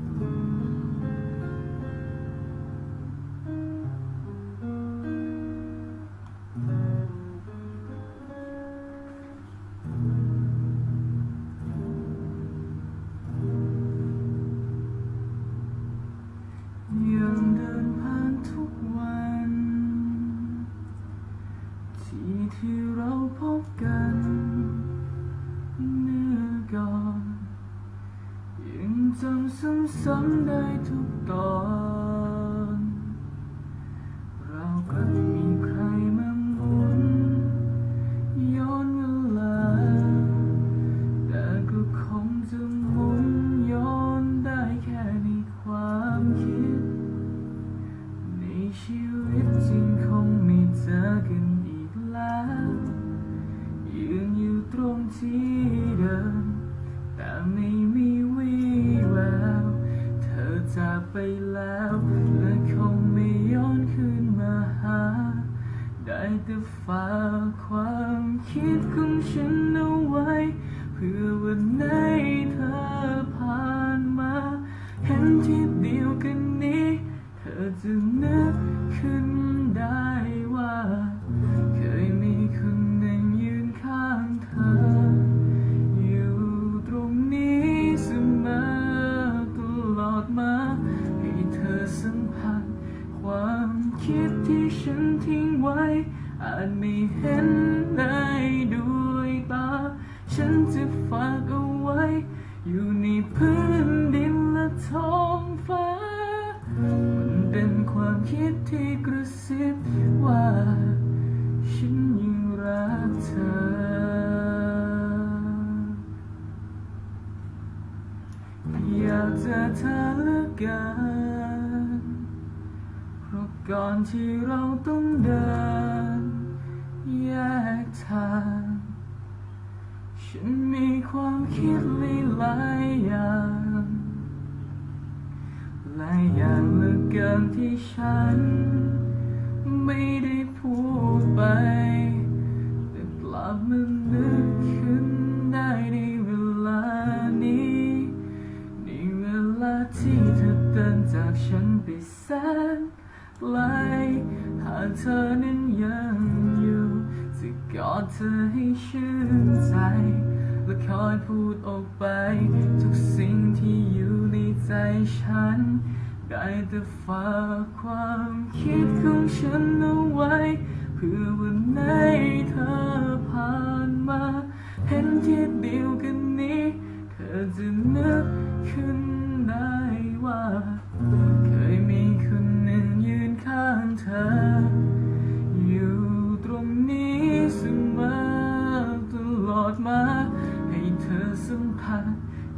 Mm-hmm. ซ้ำๆได้ทุกตอนเราก็มีใครมาหมุนย้อนเวลา แต่ก็คงจะหมุนย้อนได้แค่ในความคิด ในชีวิตจริงคงไม่เจอกันอีกแล้วยืนอยู่ตรงที่ ไปแล้ว และคงไม่ย้อนคืนมาหา ได้แต่ฝากความคิดของฉันเอาไว้ เพื่อวันไหนเธอ คิดที่ฉันทิ้งไว้ อาจไม่เห็นได้ด้วยตา ฉันจะฝากเอาไว้ อยู่ในพื้นดินและท้องฟ้า มันเป็นความคิดที่กระซิบว่า ฉันยังรักเธอ อยากจะเธอเหลือเกิน ก่อนที่เราต้องเดิน แยกทาง ฉันมีความคิดหลายอย่างหลายอย่างเหลือเกินที่ฉัน ไม่ได้พูดไป แต่กลับมานึกขึ้นได้ในเวลานี้ ในเวลาที่เธอเดินจากฉันไปแสน ไกล หากเธอนั้นยังอยู่จะกอดเธอให้ชื่นใจ และคอยพูดออกไป ทุกสิ่งที่อยู่ในใจฉัน ได้แต่ฝากความคิดของฉันเอาไว้ เพื่อวันไหนเธอผ่านมา เห็นที่เดียวกันนี้ เธอจะนึกขึ้นได้ว่า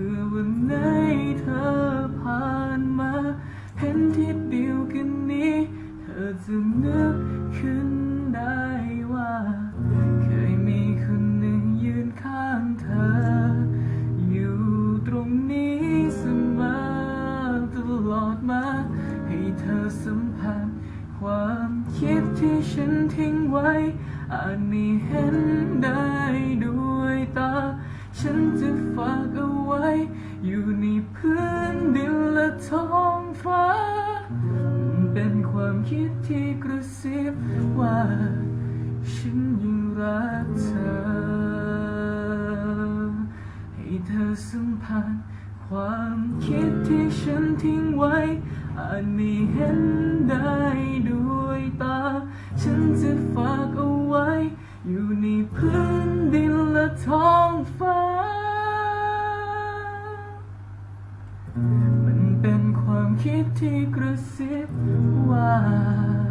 เพื่อวันไหนเธอผ่านมา เห็นที่เดียวกันนี้ เธอจะนึกขึ้นได้ว่า เคยมีคนหนึ่งยืนข้างเธอ อยู่ตรงนี้เสมอตลอดมา ให้เธอสัมผัสความคิดที่ฉันทิ้งไว้ อาจไม่เห็นได้ด้วยตา ฉันจะฝากเอาไว้ อยู่ในพื้นดินและท้องฟ้ามันเป็นความคิดที่กระซิบว่า ฉันยังรักเธอ ให้เธอสัมผัสความคิดที่ฉันทิ้งไว้ อาจไม่เห็นได้ด้วยตา ฉันจะฝากเอาไว้ อยู่ในพื้นดินและท้อง มันเ